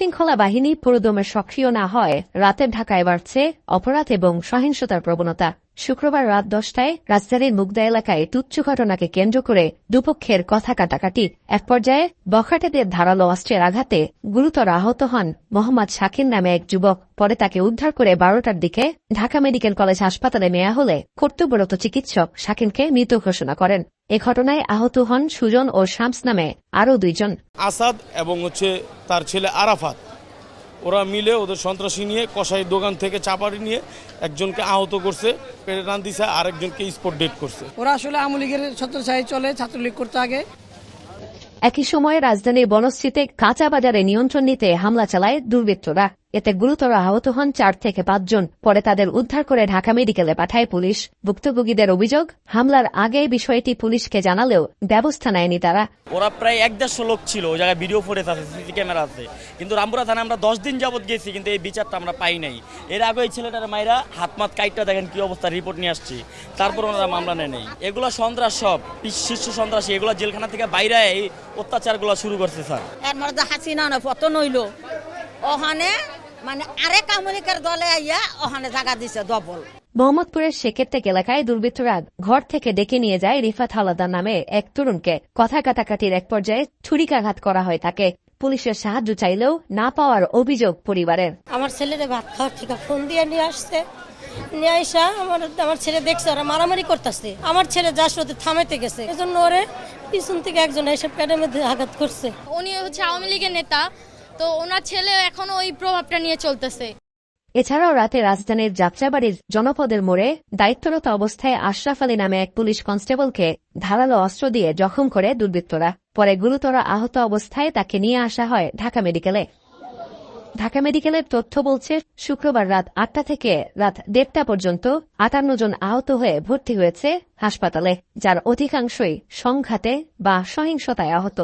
শৃঙ্খলা বাহিনী পুরোদমে সক্রিয় না হয় রাতে ঢাকায় বাড়ছে অপরাধ এবং সহিংসতার প্রবণতা। শুক্রবার রাত দশটায় রাজধানীর মুগদা এলাকায় তুচ্ছ ঘটনাকে কেন্দ্র করে দুপক্ষের কথা কাটাকাটি। এক পর্যায়ে বখাটেদের ধারালো অস্ত্রের আঘাতে গুরুতর আহত হন মোহাম্মদ শাকির নামে এক যুবক। পরে তাকে উদ্ধার করে বারোটার দিকে ঢাকা মেডিকেল কলেজ হাসপাতালে নেওয়া হলে কর্তব্যরত চিকিৎসক শাকিনকে মৃত ঘোষণা করেন। এ ঘটনায় আহত হন সুজন ও শামস নামে আরও দুইজন। আসাদ এবং হচ্ছে তার ছেলে আরাফাত। ওরা মিলে ওদের সন্ত্রাসী নিয়ে কষাই দোকান থেকে চাপাড়ি নিয়ে একজনকে আহত করছে পেটে টান দিছে আরেকজনকে স্পট ডেট করছে। ওরা আসলে আওয়ামী লীগের ছত্রছায়ায় চলে ছাত্রলীগ করতে আগে। একই সময়ে রাজধানীর বনশ্রীতে কাঁচা বাজারে নিয়ন্ত্রণ নিতে হামলা চালায় দুর্বৃত্তরা। এতে গুরুতর আহত হন চার থেকে পাঁচজন পরে তাদের উদ্ধার করে ঢাকা মেডিকেলে পাঠায় পুলিশ। ভুক্তভোগীদের অভিযোগ হামলার আগে বিষয়টি পুলিশকে জানালেও ব্যবস্থা নেয়নি তারা। ওরা প্রায় এক দেড়শো লোক ছিল ওই জায়গায় ভিডিও ফুটেজ আছে সিসি ক্যামেরা আছে। কিন্তু রামপুরা থানায় আমরা দশ দিন যাবত গেছি কিন্তু এই বিচারটা আমরা পাই নাই। এর আগে ওই ছেলেটার মায়েরা হাত মাত কাইটটা দেখেন কি অবস্থা রিপোর্ট নিয়ে আসছি। তারপর ওনারা মামলা নেয় নেই। এগুলো সন্ত্রাস সব শীর্ষ সন্ত্রাসী এগুলো জেলখানা থেকে বাইরে এই অত্যাচারগুলো শুরু করছে স্যার। এর মধ্যে হাসিনা না পতন হইল। ওখানে মানে আরেক আমলিকার দলে আইয়া ওখানে জায়গা দিছে ডবল মোহাম্মদপুরের শেকেরটেক এলাকায় দুর্বৃত্তরা ঘর থেকে ডেকে নিয়ে যায় রিফাত হালাদার নামে এক তরুণকে। কথা কাটাকাটির এক পর্যায়ে ছুরিকাঘাত করা হয় তাকে। পুলিশের সাহায্য চাইলেও না পাওয়ার অভিযোগ পরিবারের। আমার ছেলেরে ভাত খাওয়ার থেকে ফোন দিয়ে নিয়ে আসছে। নিয়ে আইসা আমার আমার ছেলে দেখছে ওরা মারামারি করতেছে। আমার ছেলে যা ওদের থামাইতে গেছে। এজন্য ওরে পিছন থেকে একজন এসে পেটের মধ্যে আঘাত করছে। উনি হচ্ছে আওয়ামী লীগের নেতা। তো ওনার ছেলে এখনও ওই প্রভাবটা নিয়ে চলতেছে। এছাড়াও রাতে রাজধানীর যাত্রাবাড়ির জনপদের মোড়ে দায়িত্বরত অবস্থায় আশরাফ আলী নামে এক পুলিশ কনস্টেবলকে ধারালো অস্ত্র দিয়ে জখম করে দুর্বৃত্তরা। পরে গুরুতর আহত অবস্থায় তাকে নিয়ে আসা হয় ঢাকা মেডিকেলে। ঢাকা মেডিকেলের তথ্য বলছে, শুক্রবার রাত আটটা থেকে রাত দেড়টা পর্যন্ত আটান্ন জন আহত হয়ে ভর্তি হয়েছে হাসপাতালে, যার অধিকাংশই সংঘাতে বা সহিংসতায় আহত।